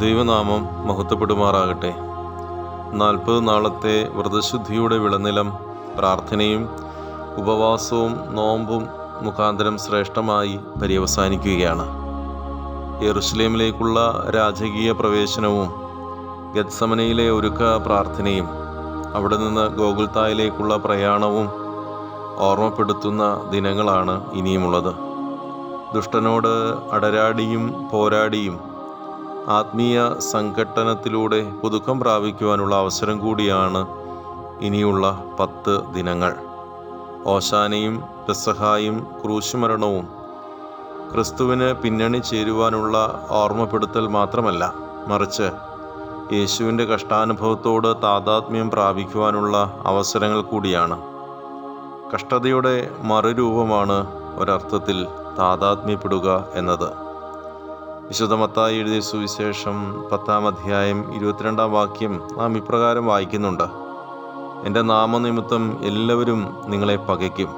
ദൈവനാമം മഹത്വപ്പെടുമാറാകട്ടെ. നാൽപ്പത് നാളത്തെ വ്രതശുദ്ധിയുടെ വിളനിലം പ്രാർത്ഥനയും ഉപവാസവും നോമ്പും മുഖാന്തരം ശ്രേഷ്ഠമായി പര്യവസാനിക്കുകയാണ്. യെറുസലേമിലേക്കുള്ള രാജകീയ പ്രവേശനവും ഗത്സമനയിലെ ഒരുക്ക പ്രാർത്ഥനയും അവിടെ നിന്ന് ഗോകുൽത്തായിലേക്കുള്ള പ്രയാണവും ഓർമ്മപ്പെടുത്തുന്ന ദിനങ്ങളാണ് ഇനിയുമുള്ളത്. ദുഷ്ടനോട് അടരാടിയും പോരാടിയും ആത്മീയ സംഘട്ടനത്തിലൂടെ പുതുക്കം പ്രാപിക്കുവാനുള്ള അവസരം കൂടിയാണ് ഇനിയുള്ള പത്ത് ദിനങ്ങൾ. ഓശാനയും പെസഹായും ക്രൂശുമരണവും ക്രിസ്തുവിന് പിന്നണി ചേരുവാനുള്ള ഓർമ്മപ്പെടുത്തൽ മാത്രമല്ല മറിച്ച് യേശുവിന്റെ കഷ്ടാനുഭവത്തോട് താതാത്മ്യം പ്രാപിക്കുവാനുള്ള അവസരങ്ങൾ കൂടിയാണ്. കഷ്ടതയുടെ മറുരൂപമാണ് ഒരർത്ഥത്തിൽ താതാത്മ്യപ്പെടുക എന്നത്. വിശുദ്ധ മത്തായി എഴുതിയ സുവിശേഷം പത്താം അധ്യായം ഇരുപത്തിരണ്ടാം വാക്യം നാം ഇപ്രകാരം വായിക്കുന്നുണ്ട്. എന്റെ നാമനിമിത്തം എല്ലാവരും നിങ്ങളെ പകയ്ക്കും.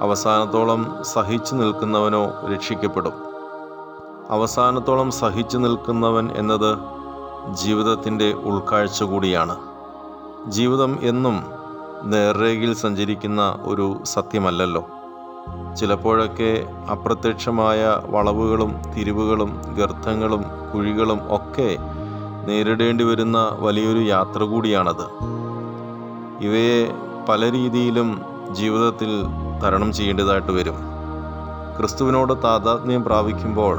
അവസാനത്തോളം സഹിച്ചു നിൽക്കുന്നവനോ രക്ഷിക്കപ്പെടും. അവസാനത്തോളം സഹിച്ചു നിൽക്കുന്നവൻ എന്നത് ജീവിതത്തിന്റെ ഉൾക്കാഴ്ച കൂടിയാണ്. ജീവിതം എന്നും നേർരേഖയിൽ സഞ്ചരിക്കുന്ന ഒരു സത്യമല്ലല്ലോ. ചിലപ്പോഴൊക്കെ അപ്രത്യക്ഷമായ വളവുകളും തിരിവുകളും ഗർത്തങ്ങളും കുഴികളും ഒക്കെ നേരിടേണ്ടി വരുന്ന വലിയൊരു യാത്ര കൂടിയാണത്. ഇവയെ പല രീതിയിലും ജീവിതത്തിൽ തരണം ചെയ്യേണ്ടതായിട്ട് വരും. ക്രിസ്തുവിനോട് താതാത്മ്യം പ്രാപിക്കുമ്പോൾ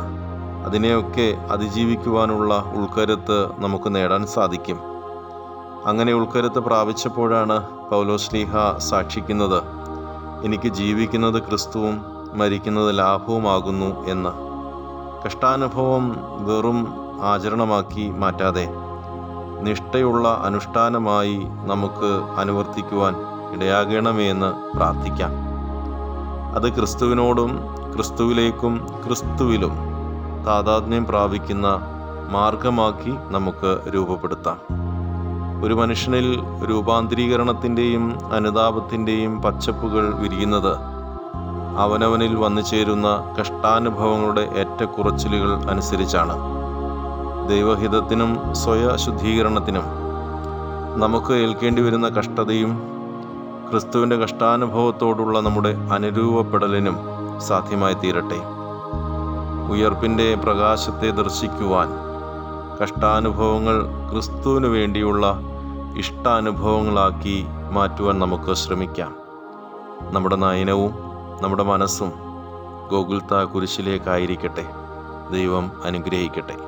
അതിനെയൊക്കെ അതിജീവിക്കുവാനുള്ള ഉൾക്കരുത്ത് നമുക്ക് നേടാൻ സാധിക്കും. അങ്ങനെ ഉൾക്കരുത്ത് പ്രാപിച്ചപ്പോഴാണ് പൗലോസ്ലീഹ സാക്ഷിക്കുന്നത് എനിക്ക് ജീവിക്കുന്നത് ക്രിസ്തുവും മരിക്കുന്നത് ലാഭവുമാകുന്നു എന്ന് കഷ്ടാനുഭവം വെറും ആചരണമാക്കി മാറ്റാതെ നിഷ്ഠയുള്ള അനുഷ്ഠാനമായി നമുക്ക് അനുവർത്തിക്കുവാൻ ഇടയാകണമേ എന്ന് പ്രാർത്ഥിക്കാം. അത് ക്രിസ്തുവിനോടും ക്രിസ്തുവിലേക്കും ക്രിസ്തുവിലും താതാത്മ്യം പ്രാപിക്കുന്ന മാർഗമാക്കി നമുക്ക് രൂപപ്പെടുത്താം. ഒരു മനുഷ്യനിൽ രൂപാന്തരീകരണത്തിന്റെയും അനുതാപത്തിന്റെയും പച്ചപ്പുകൾ വിരിയുന്നത് അവനവനിൽ വന്നു ചേരുന്ന കഷ്ടാനുഭവങ്ങളുടെ ഏറ്റക്കുറച്ചിലുകൾ അനുസരിച്ചാണ്. ദൈവഹിതത്തിനും സ്വയശുദ്ധീകരണത്തിനും നമുക്ക് ഏൽക്കേണ്ടി വരുന്ന കഷ്ടതയും ക്രിസ്തുവിന്റെ കഷ്ടാനുഭവത്തോടുള്ള നമ്മുടെ അനുരൂപപ്പെടലിനും സാധ്യമായി തീരട്ടെ ഉയർപ്പിന്റെ പ്രകാശത്തെ ദർശിക്കുവാൻ കഷ്ടാനുഭവങ്ങൾ ക്രിസ്തുവിന് വേണ്ടിയുള്ള ഇഷ്ടാനുഭവങ്ങളാക്കി മാറ്റുവാൻ നമുക്ക് ശ്രമിക്കാം. നമ്മുടെ നയനവും നമ്മുടെ മനസ്സും ഗോകുൽത്ത കുരിശിലേക്കായിരിക്കട്ടെ. ദൈവം അനുഗ്രഹിക്കട്ടെ.